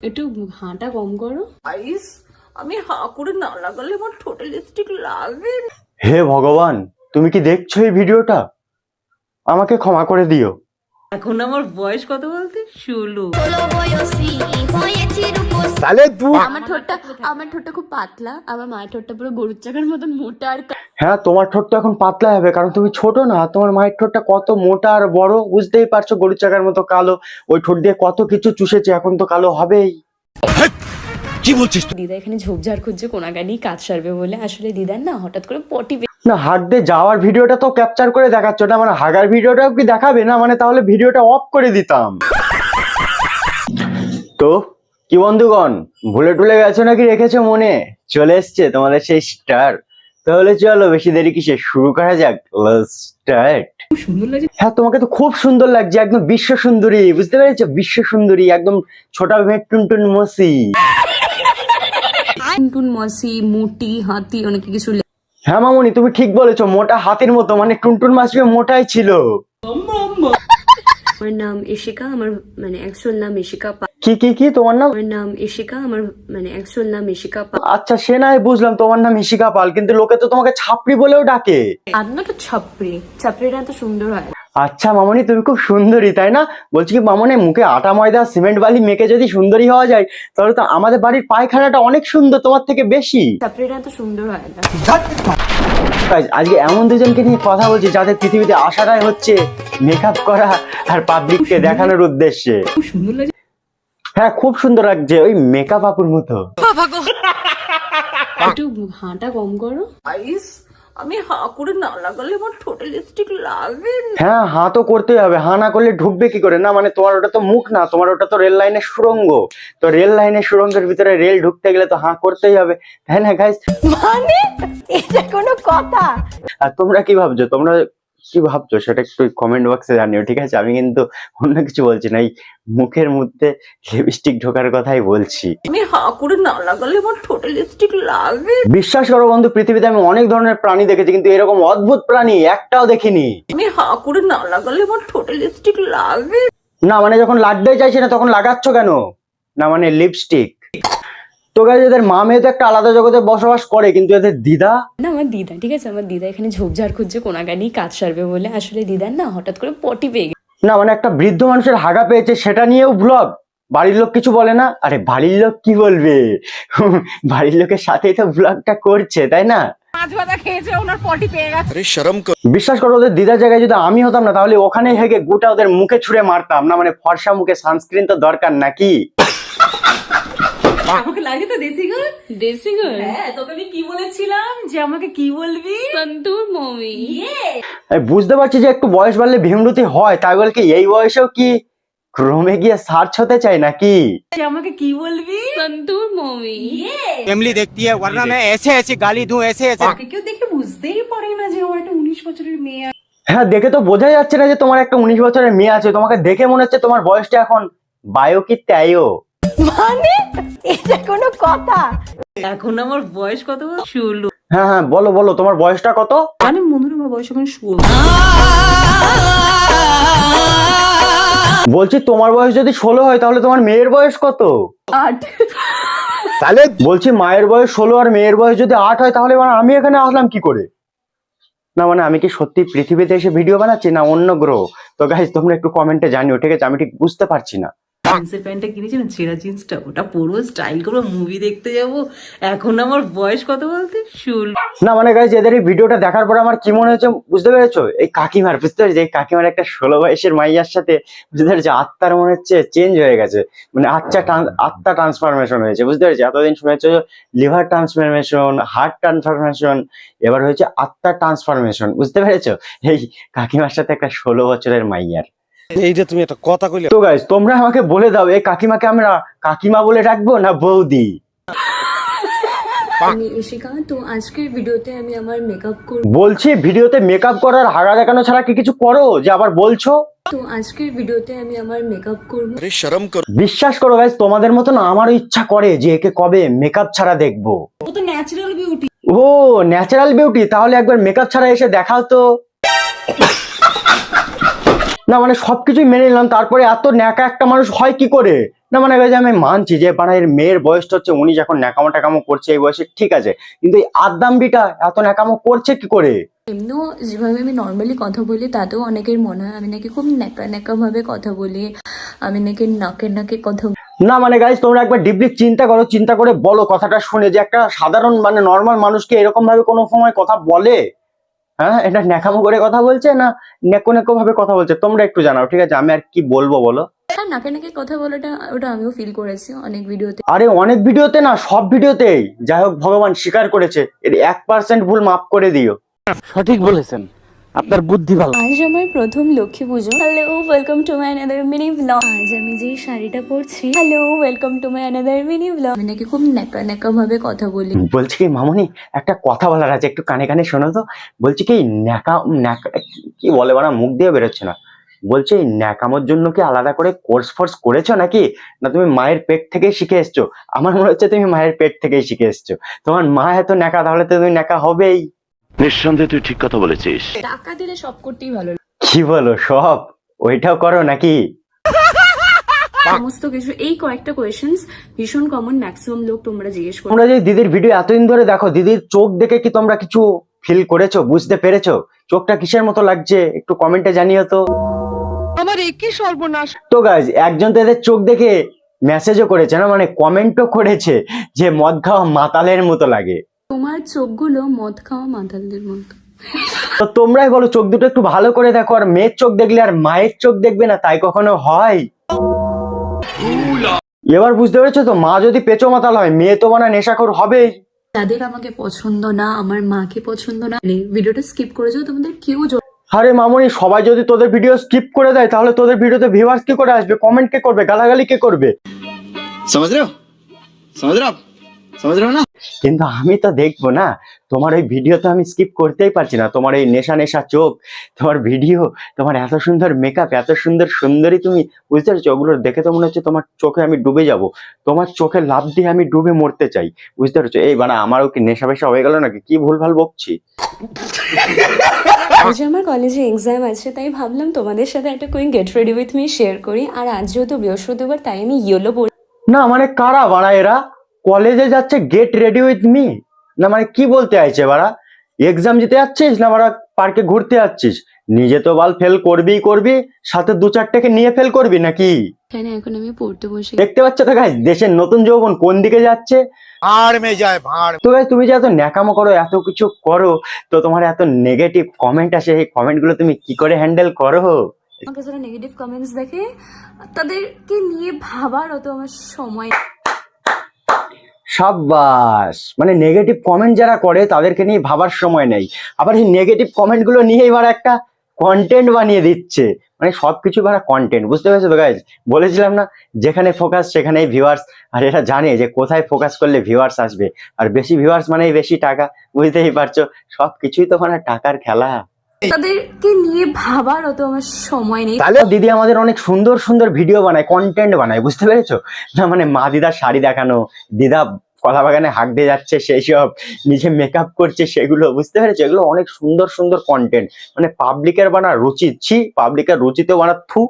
একটু হাঁটা কম করো। আইস আমি হা করে না লাগালে আমার ঠোঁটে লিপস্টিক লাগে হে ভগবান তুমি কি দেখছ এই ভিডিওটা? আমাকে ক্ষমা করে দিও। এখন আমার বয়স কত বলতে? ষোলো। ষোলো হয়েছি রূপসী আমার ঠোঁটটা আমার ঠোঁটটা খুব পাতলা আমার মায়ের ঠোঁটটা পুরো গরুর চাকার মতন মোটা আর হ্যাঁ তোমার ঠোঁট তো এখন পাতলা হবে কারণ তুমি ছোট না তোমার মায়ের ঠোঁটটা কত মোটা আর বড় বুঝতেই পারছ গরু চাকার মতো কালো ওই ঠোঁট দিয়ে কত কিছু চুষেছে এখন তো কালো হবেই। দিদা এখানে ঝোপঝাড় খুঁজছে কোনাগানি কাজ সারবে বলে। আসলে দিদার না হঠাৎ করে পটি না হাট দিয়ে যাওয়ার ভিডিওটা তো ক্যাপচার করে দেখাচ্ছ না মানে হাগার ভিডিওটাও কি দেখাবে? না মানে তাহলে ভিডিওটা অফ করে দিতাম। তো কি বন্ধুগণ ভুলে টুলে গেছো নাকি রেখেছো মনে? চলে এসছে তোমাদের সেই স্টার তাহলে চলো বেশি দেরি কিসে? শুরু করা যাক স্টার্ট হ্যাঁ তোমাকে তো খুব সুন্দর লাগছে একদম বিশ্ব সুন্দরী বুঝতে পেরেছ? বিশ্ব সুন্দরী একদম ছোটা ভেট টুনটুন মসি। টুনটুন মসি মুটি হাতি অনেক কিছু হ্যাঁ মামুনি তুমি ঠিক বলেছ মোটা হাতির মতো মানে টুনটুন মাসি মোটাই ছিল। আমার নাম ইশিকা আমার মানে অ্যাকচুয়াল নাম ইশিকা কি কি কি? তোমার নাম? আমার নাম ইশিকা আমার মানে অ্যাকচুয়াল নাম ইশিকা পাল। আচ্ছা সে নাই বুঝলাম তোমার নাম ইশিকা পাল কিন্তু লোকে তো তোমাকে ছাপড়ি বলেও ডাকে। আপনার তো ছাপড়ি ছাপড়িটা এত সুন্দর হয়। আচ্ছা মামনি তুমি খুব সুন্দরী তাই না? বলছি কি মামনি মুখে আটা ময়দা সিমেন্ট বালি মেখে যদি সুন্দরী হওয়া যায় তাহলে তো আমাদের বাড়ির পায়খানাটা অনেক সুন্দর তোমার থেকে বেশি। ছাপড়িটা এত সুন্দর হয় না আজকে এমন দুজনকে নিয়ে কথা বলছি যাদের পৃথিবীতে আসাটাই হচ্ছে মেকআপ করা আর পাবলিককে দেখানোর উদ্দেশ্যে। খুব সুন্দর লাগে হ্যাঁ খুব সুন্দর লাগছে ওই মেকআপ আপুর মতো। একটু হাঁটা কম করো। আইস আমি হা করে না লাগালে আমার ঠোঁটে লিপস্টিক লাগে হ্যাঁ হাঁ তো করতেই হবে হাঁ না করলে ঢুকবে কি করে? না মানে তোমার ওটা তো মুখ না তোমার ওটা তো রেল লাইনের সুরঙ্গ। তো রেল লাইনের সুরঙ্গের ভিতরে রেল ঢুকতে গেলে তো হাঁ করতেই হবে। তাই না গাইস মানে? এটা কোনো কথা। আর তোমরা কি ভাবছ? তোমরা কি ভাবছ? সেটা একটু কমেন্ট বক্সে জানিও ঠিক আছে? আমি কিন্তু অন্য কিছু বলছি না এই মুখের মধ্যে লিপস্টিক ঢোকার কথাই বলছি। আমি হা করে না লাগালে আমার ঠোঁটে লিপস্টিক লাগে বিশ্বাস করো বন্ধু পৃথিবীতে আমি অনেক ধরনের প্রাণী দেখেছি কিন্তু এরকম অদ্ভুত প্রাণী একটাও দেখিনি। আমি হা করে না লাগালে আমার ঠোঁটে লিপস্টিক লাগে না। না মানে যখন লাগতেই চাইছে না তখন লাগাচ্ছ কেন? না মানে লিপস্টিক তো গাইজ এদের মা মেয়ে তো একটা আলাদা জগতে বসবাস করে কিন্তু এদের দিদা? না আমার দিদা ঠিক আছে? আমার দিদা এখানে ঝোপঝাড় খুঁজছে কোনাগানি কাজ সারবে বলে। আসলে দিদার না হঠাৎ করে পটি পেয়ে গেছে। না মানে একটা বৃদ্ধ মানুষের হাগা পেয়েছে সেটা নিয়েও ব্লগ বাড়ির লোক কিছু বলে না? আরে বাড়ির লোক কি বলবে? বাড়ির লোকের সাথেই তো ব্লগটা করছে তাই না? বিশ্বাস করো ওদের দিদার জায়গায় যদি আমি হতাম না তাহলে ওখানে হেগে গোটা ওদের মুখে ছুঁড়ে মারতাম। না মানে ফর্সা মুখে সানস্ক্রিন তো দরকার নাকি? আমাকে লাগে তো দেশি গান দেশি গান হ্যাঁ তোকে আমি কি বলেছিলাম যে আমাকে কি বলবি সন্তুর মমি আমি বুঝতে পারছি যে একটু বয়স বাড়লে ভীমরুতি হয় তাই বলে কি এই বয়সেও কি ক্রমে গিয়ে সার্চ হতে চাই নাকি যে আমাকে কি বলবি সন্তুর মমি फैमिली देखती है वरना मैं ऐसे ऐसे गाली दूं ऐसे ऐसे আমাকে কেউ দেখে বুঝতেই পারে না যে ও একটা উনিশ বছরের মেয়ে হ্যাঁ দেখে তো বোঝা যাচ্ছে না যে তোমার একটা উনিশ বছরের মেয়ে আছে তোমাকে দেখে মনে হচ্ছে তোমার বয়সটা এখন বায়ো কি ত্যায়ো মানে এটা কোনো কথা। এখন আমার বয়স কত ষোলো। হ্যাঁ হ্যাঁ বলো বলো তোমার বয়সটা কত? মানে আমার বয়স এখন ষোলো। বলছি তোমার বয়স যদি ষোলো হয় তাহলে তোমার মেয়ের বয়স কত? আট। তাহলে বলছি মায়ের বয়স ষোলো আর মেয়ের বয়স যদি আট হয় তাহলে এবার আমি এখানে আসলাম কি করে? না মানে আমি কি সত্যি পৃথিবীতে এসে ভিডিও বানাচ্ছি না অন্য গ্রহ? তো গাইজ তোমরা একটু কমেন্টে জানিও ঠিক আছে? আমি ঠিক বুঝতে পারছি না। জিন্সের প্যান্টটা কিনেছি না ছেঁড়া জিন্সটা। ওটা পরবো স্টাইল করব মুভি দেখতে যাব। এখন আমার বয়স কত বলতে? ষোলো। না মানে গাইজ এদের এই ভিডিওটা দেখার পর আমার কি মনে হচ্ছে বুঝতে পেরেছ? এই কাকিমার বুঝতে পেরেছ? এই কাকিমার একটা ষোলো বয়সের মাইয়ার সাথে বুঝতে পেরেছ? আত্মার মনে হচ্ছে চেঞ্জ হয়ে গেছে। মানে ট্রান- আত্মা ট্রান্সফরমেশন হয়েছে বুঝতে পেরেছ? এতদিন শুনেছো লিভার ট্রান্সফরমেশন হার্ট ট্রান্সফরমেশন এবার হয়েছে আত্মা ট্রান্সফরমেশন বুঝতে পেরেছ? এই কাকিমার সাথে একটা ষোলো বছরের মাইয়ার। এইটা তুমি একটা কথা কইলে তো গাইস তোমরা আমাকে বলে দাও এই কাকিমাকে আমরা কাকিমা বলে রাখব না বৌদি? ভিডিওতে মেকআপ করার দেখানো ছাড়া কি কিছু করো? যে আবার বলছো? বিশ্বাস করো গাইস তোমাদের মতো না আমারও ইচ্ছা করে যে একে কবে মেকআপ ছাড়া দেখব। ও ন্যাচারাল বিউটি ও ন্যাচারাল বিউটি তাহলে একবার মেকআপ ছাড়া এসে দেখাও তো। না মানে সবকিছুই মেনে নিলাম তারপরে এত ন্যাকা একটা মানুষ হয় কি করে? না মানে guys, আমি মানছি যে মানে এর মেয়ের বয়সটা হচ্ছে উনি যখন ন্যাকামো টাকামো করছে এই বয়সে ঠিক আছে। কিন্তু এই আদাম্বিটা এত ন্যাকামো করছে কি করে? এমনিও যেভাবে আমি নর্মালি কথা বলি তাতেও অনেকের মনে হয় আমি নাকি খুব ন্যাকা ন্যাকা ভাবে কথা বলি আমি নাকি নাকে নাকে কথা না মানে গাইজ তোমরা একবার ডিপলি চিন্তা করো চিন্তা করে বলো কথাটা শুনে যে একটা সাধারণ মানে নর্মাল মানুষকে এরকম ভাবে কোনো সময় কথা বলে? হ্যাঁ এটা ন্যাকামো করে কথা বলছে না নেকো নেকো ভাবে কথা বলছে? তোমরা একটু জানাও ঠিক আছে? আমি আর কি বলব বলো? হ্যাঁ নাকে নাকে কথা বলাটা ওটা আমিও ফিল করেছি অনেক ভিডিওতে আরে অনেক ভিডিওতে না সব ভিডিওতেই যাই হোক ভগবান স্বীকার করেছে। এর এক পার্সেন্ট ভুল মাফ করে দিও। সঠিক বলেছেন। আপনার বুদ্ধি ভালো। আজ আমার প্রথম Lakshmi Puja. Hello welcome to my another mini blog আজ আমি যে শাড়িটা পরছি hello welcome to my another mini blog আমি নাকি খুব ন্যাকা ন্যাকা ভাবে কথা বলি। বলছি কি মামনি একটা কথা বলার আছে একটু কানে কানে শোনো তো। বলছি কি ন্যাকা ন্যাকা কি বলে বানা মুখ দিয়ে বেরোচ্ছে না। বলছি ন্যাকামোর জন্য কি আলাদা করে কোর্স ফোর্স করেছ নাকি? না তুমি মায়ের পেট থেকেই শিখে এসছো? আমার মনে হচ্ছে তুমি মায়ের পেট থেকেই শিখে এসছো। তোমার মা এত ন্যাকা তাহলে তো তুমি ন্যাকা হবেই। নিঃসন্দেহে তুই ঠিক কথা বলেছিস। টাকা দিলে সব করতেই ভালো লাগে। কি বলো সব? ওইটাও করো নাকি? সমস্ত কিছু। এই কয়েকটা কোয়েশ্চেন্স ভীষণ কমন ম্যাক্সিমাম লোক তোমরা জিজ্ঞেস করো। তোমরা যে দিদির ভিডিও এতদিন ধরে দেখো দিদির চোখ দেখে কি তোমরা কিছু ফিল করেছ বুঝতে পেরেছ? চোখটা কিসের মতো লাগছে একটু কমেন্টে জানিও তো। আমার একই সর্বনাশ। তো গাইজ একজন তো এদের চোখ দেখে মেসেজও করেছে না মানে কমেন্টও করেছে যে মদ খাওয়া মাতালের মতো লাগে। তোমার চোখগুলো মদ খাওয়া মাতালদের মতো। তো তোমরাই বলো চোখ দুটো একটু ভালো করে দেখো আর মেয়ের চোখ দেখলে আর মায়ের চোখ দেখবে না তাই কখনো হয়? এবার বুঝতে পেরেছ তো মা যদি পেচো মাতাল হয় মেয়ে তো মানে নেশাখোর হবে তাদের আমাকে পছন্দ না আমার মাকে পছন্দ না ভিডিওটা স্কিপ করে যাও তোমাদের কেউ আরে মামনি সবাই যদি তোদের ভিডিও স্কিপ করে দেয় তাহলে তোদের ভিডিওতে ভিউয়ার্স কি করে আসবে? কমেন্ট কে করবে? গালাগালি কে করবে? সমঝ রে সমঝ না কিন্তু আমি তো দেখব না। তোমার ওই ভিডিও তো আমি স্কিপ করতেই পারছি না। তোমার এই নেশা নেশা চোখ তোমার ভিডিও তোমার এত সুন্দর মেকআপ এত সুন্দর সুন্দরী তুমি বুঝতে পারছ? ওগুলো দেখে তো মনে হচ্ছে তোমার চোখে আমি ডুবে যাব। তোমার চোখে লাভ দিয়ে আমি ডুবে মরতে চাই। বুঝতে পারছ? এই মানে আমারও কি নেশা পেশা হয়ে গেল নাকি? কি ভুলভাল বকছি? আজ আমার কলেজে এক্সাম আছে তাই ভাবলাম তোমাদের সাথে একটা quick get ready with me share করি। আর আজ যেহেতু বৃহস্পতিবার তাই আমি ইয়েলো না মানে কারা বাড়া এরা? কলেজে যাচ্ছে গেট রেডি উইথ মি না মানে কি বলতে চাইছে বাড়া? এক্সাম দিতে যাচ্ছিস না বাড়া পার্কে ঘুরতে যাচ্ছিস? নিজে তো বাল ফেল করবি করবি সাথে দু চারটাকে নিয়ে ফেল করবি নাকি? দেখতে পাচ্ছ তো গাইজ দেশের নতুন যৌবন কোন দিকে যাচ্ছে? ভাঁড় যায় ভাঁড়। তো গাইজ তুমি যে এত ন্যাকামো করো এত কিছু করো তো তোমার এত নেগেটিভ কমেন্ট আসে এই কমেন্টগুলো তুমি কি করে হ্যান্ডেল করো? আমাকে যারা নেগেটিভ কমেন্টস দেখে তাদেরকে নিয়ে ভাবার অত আমার সময় সাব্বাস। মানে নেগেটিভ কমেন্ট যারা করে, তাদেরকে নিয়ে ভাবার সময় নেই। আবার এই নেগেটিভ কমেন্টগুলো নিয়ে এবার একটা কন্টেন্ট বানিয়ে দিচ্ছে। মানে সবকিছু ভাড়া কন্টেন্ট বুঝতে পেরেছ তো গাইজ বলেছিলাম না, যেখানে ফোকাস সেখানেই ভিউয়ার্স আর এরা জানে যে কোথায় ফোকাস করলে ভিউয়ার্স আসবে। আর বেশি ভিউয়ার্স মানেই বেশি টাকা, বুঝতেই পারছ? সব কিছুই তো মানে টাকার খেলা। তাদেরকে নিয়ে ভাবার অত আমার সময় নেই। তাহলে দিদি আমাদের অনেক সুন্দর সুন্দর ভিডিও বানায় কন্টেন্ট বানায়, বুঝতে পেরেছ? না মানে মা দিদার শাড়ি দেখানো, দিদা কলা বাগানে হাঁক দিয়ে যাচ্ছে, সেই সব নিজে মেকআপ করছে, সেগুলো বুঝতে পেরেছ? এগুলো অনেক সুন্দর সুন্দর কন্টেন্ট মানে পাবলিকের বানা রুচি, ছি পাবলিকের রুচিতেও বানা থু।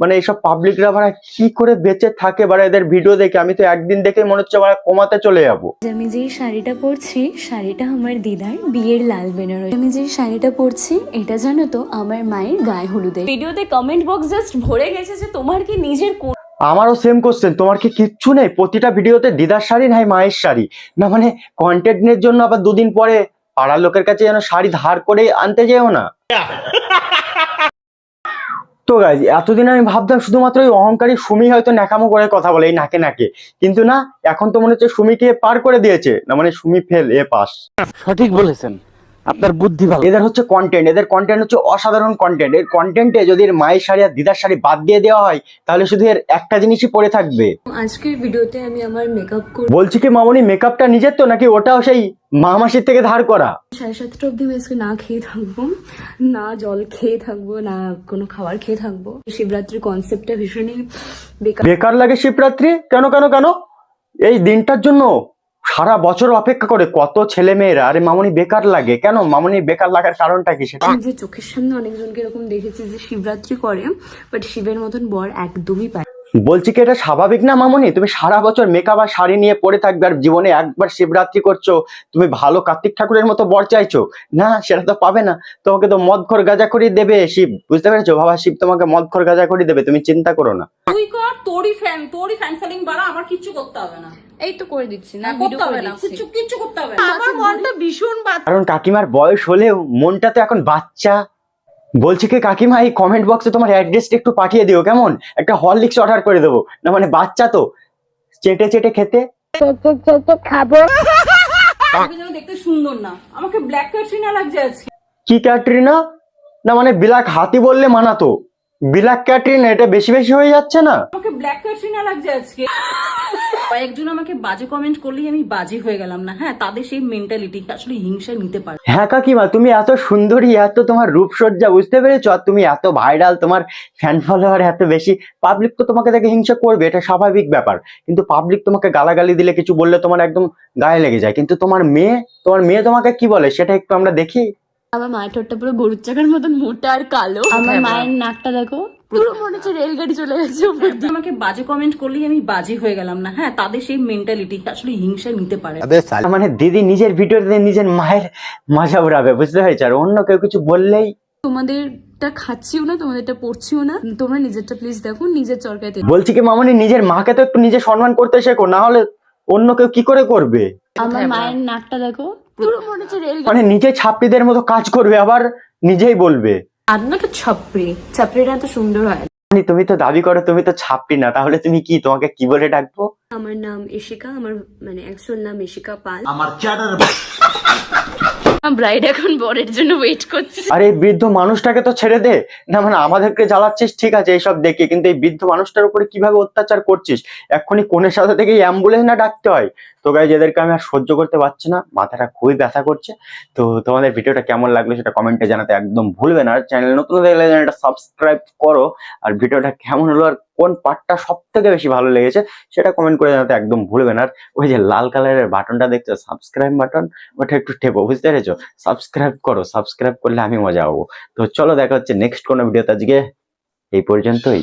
মানে এইসব পাবলিকরা বানা কি করে বেঁচে থাকে? বারা এদের ভিডিও দেখে। আমি তো একদিন দেখে মনে হচ্ছে বারা কমাতে চলে যাব। আমি যে শাড়িটা পরছি, শাড়িটা আমার দিদার বিয়ের লাল বেনারসি। আমি যে শাড়িটা পরছি, এটা জানো তো, আমার মায়ের গায়ে হলুদে ভিডিওতে কমেন্ট বক্স জাস্ট ভরে গেছে যে তোমার কি নিজের কোন আমারও সেম কোশ্চেন তোমার কি কিচ্ছু নেই? প্রতিটা ভিডিওতে দিদার শাড়ি নাই মায়ের শাড়ি? না মানে কন্টেন্টের জন্য আবার দুদিন পরে পাড়ার লোকের কাছে যেন শাড়ি ধার করে আনতে যেও না? তো গাইজ এতদিন আমি ভাবতাম শুধুমাত্র ওই অহংকারী সুমি হয়তো ন্যাকামো করে কথা বলে এই নাকে নাকে। কিন্তু না, এখন তো মনে হচ্ছে সুমিকে পার করে দিয়েছে। না মানে সুমি ফেল এ পাস সঠিক বলেছেন। আপনার বুদ্ধি ভালো। এদের হচ্ছে কন্টেন্ট এদের কন্টেন্ট হচ্ছে অসাধারণ কন্টেন্ট এর কন্টেন্টে যদি এর মায়ের শাড়ি আর দিদার শাড়ি বাদ দিয়ে দেওয়া হয় তাহলে শুধু এর একটা জিনিসই পরে থাকবে। আজকের ভিডিওতে আমি আমার মেকআপ করে বলছি কি মামনি মেকআপটা নিজের তো নাকি ওটাও সেই মা মাসির থেকে ধার করা? সাড়ে সাতটা অব্দি আমি আজকে না খেয়ে থাকব না জল খেয়ে থাকব না কোনো খাবার খেয়ে থাকব। শিবরাত্রির কনসেপ্টটা ভীষণই বেকার। বেকার লাগে শিবরাত্রি? কেন কেন কেন? এই দিনটার জন্য সারা বছর অপেক্ষা করে কত ছেলে মেয়েরা আরে মামনি বেকার লাগে। কেন? মামনি বেকার লাগার কারণটা কি সেটা? যে চোখের সামনে অনেকজনকে এরকম দেখেছি যে শিবরাত্রি করে বাট শিবের মতন বর একদমই পায় বলছি কি এটা স্বাভাবিক না মামনি? তুমি সারা বছর মেকআপ আর শাড়ি নিয়ে পড়ে থাকবে আর জীবনে একবার শিবরাত্রি করছ তুমি ভালো কার্তিক ঠাকুরের মতো বর চাইছো? না সেটা তো পাবে না। তোমাকে তো মদ খর গাঁজা করে দেবে শিব বুঝতে পেরেছ? বাবা শিব তোমাকে মদ খর গাঁজা করে দেবে তুমি চিন্তা করো না। তুই কর তোরই ফ্যান তোরই ফ্যান ফলোইং বাড়া আমার কিচ্ছু করতে হবে না। এই তো করে দিচ্ছি না করতে হবে না। কিচ্ছু কিচ্ছু করতে হবে আমার মনটা ভীষণ কারণ কাকিমার বয়স হলেও মনটা তো এখন বাচ্চা। বলছি কি কাকিমা এই কমেন্ট বক্সে তোমার অ্যাড্রেসটা একটু পাঠিয়ে দিও কেমন? একটা হরলিক্স অর্ডার করে দেবো। না মানে বাচ্চা তো। চেটে চেটে খেতে। দেখতে সুন্দর না। আমাকে ব্ল্যাক ক্যাটরিনা লাগছে আজকে। কি ক্যাটরিনা না মানে বিলাক হাতি বললে মানাতো। বিলাক ক্যাটরিনা এটা বেশি বেশি হয়ে যাচ্ছে না? আমাকে ব্ল্যাক ক্যাটরিনা লাগছে আজকে। কয়েকজন আমাকে বাজে কমেন্ট করলেই আমি বাজে হয়ে গেলাম না। হ্যাঁ তাদের সেই মেন্টালিটি আসলে হিংসা নিতে পারে। হ্যাঁ কাকিমা তুমি এত সুন্দরী এত তোমার রূপসজ্জা বুঝতে পেরেছ? আর তুমি এত ভাইরাল তোমার ফ্যান ফলোয়ার এত বেশি। পাবলিক তো তোমাকে দেখে হিংসা করবে এটা স্বাভাবিক ব্যাপার। কিন্তু পাবলিক তোমাকে গালাগালি দিলে কিছু বললে তোমার একদম গায়ে লেগে যায়। কিন্তু তোমার মেয়ে তোমার মেয়ে তোমাকে কি বলে? সেটা একটু আমরা দেখি। আমার মায়ের ঠোঁটটা পুরো গরুর চাকার মতন মোটা আর কালো। আমার মায়ের নাকটা দেখো পুরো মনে হচ্ছে রেলগাড়ি চলে গেছে আমাকে বাজে কমেন্ট করলেই আমি বাজে হয়ে গেলাম না। হ্যাঁ তাদের সেই মেন্টালিটি আসলে হিংসা নিতে পারে। মানে দিদি নিজের ভিডিওতে নিজের মায়ের মজা উড়াবে বুঝতে পেরেছ? আর অন্য কেউ কিছু বললেই তোমাদেরটা খাচ্ছিও না তোমাদেরটা পড়ছিও না। তোমরা নিজেরটা প্লিজ দেখো নিজের চরকায় বলছি কি মামনি নিজের মাকে তো একটু নিজে সম্মান করতে শেখো না হলে অন্য কেউ কি করে করবে? আমার মায়ের নাকটা দেখো পুরো মনে হচ্ছে রেল মানে নিজে ছাত্রীদের মতো কাজ করবে আবার নিজেই বলবে। আপনার তো ছাপড়ি? ছাপড়িটা এত সুন্দর হয়। মানে তুমি তো দাবি করো তুমি তো ছাপড়ি না তাহলে তুমি কি তোমাকে কি বলে ডাকবো? আমার নাম ইশিকা আমার মানে অ্যাকচুয়াল নাম ইশিকা পাল। আমার ব্রাইড এখন বরের জন্য ওয়েট করছে। আর এই বৃদ্ধ মানুষটাকে তো ছেড়ে দে। না মানে আমাদেরকে জ্বালাচ্ছিস ঠিক আছে এইসব দেখে কিন্তু এই বৃদ্ধ মানুষটার উপরে কীভাবে অত্যাচার করছিস? এক্ষুনি কোনের সাথে থেকে অ্যাম্বুলেন্স না ডাকতে হয়। তো গাই এদেরকে আমি আর সহ্য করতে পারছি না, মাথাটা খুবই ব্যথা করছে। তো তোমাদের ভিডিওটা কেমন লাগল সেটা কমেন্টে জানাতে একদম ভুলবে না। আর চ্যানেল নতুন দেখলে চ্যানেলটা সাবস্ক্রাইব করো। আর ভিডিওটা কেমন হলো আর কোন পার্টটা সব থেকে বেশি ভালো লেগেছে সেটা কমেন্ট করে জানাতে একদম ভুলবে না। আর ওই যে লাল কালারের বাটনটা দেখছ সাবস্ক্রাইব বাটন ওটা একটু ঠেপো, বুঝতে পেরেছ? সাবস্ক্রাইব করো সাবস্ক্রাইব করলে আমি মজা পাবো। তো চলো দেখা হচ্ছে নেক্সট কোনো ভিডিওতে আজকে এই পর্যন্তই।